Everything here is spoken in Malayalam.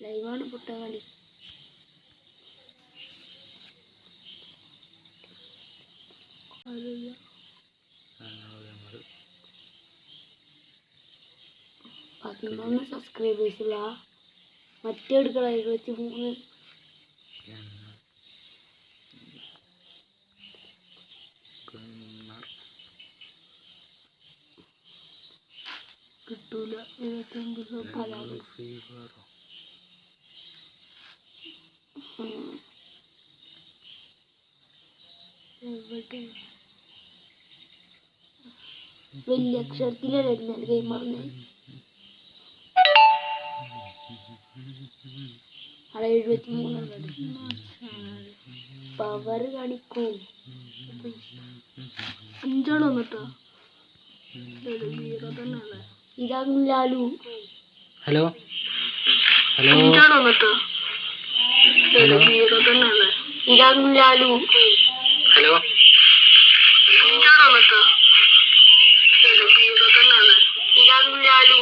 ലൈവാണ് പുട്ട കളി. പതിമൂന്ന് സബ്സ്ക്രൈബേഴ്സ് ഉള്ള മറ്റേ എടുക്കണം ഇരുപത്തി മൂന്ന്. കിട്ടൂല. അതാണ്. എവിടെ വലിയ അക്ഷരത്തിലായിരുന്നു ഗെയിം പറഞ്ഞത് അവിടെ എഴുപത്തി മൂന്ന് പവർ കാണിക്കൂ. അഞ്ചാണോ എന്നിട്ടോ ഇതാകും ലാലു. ഹലോ? ഹലോ? എന്നിട്ടോ? ഇതാകും ലാലു. ഹലോ? ഇതാകും ലാലു.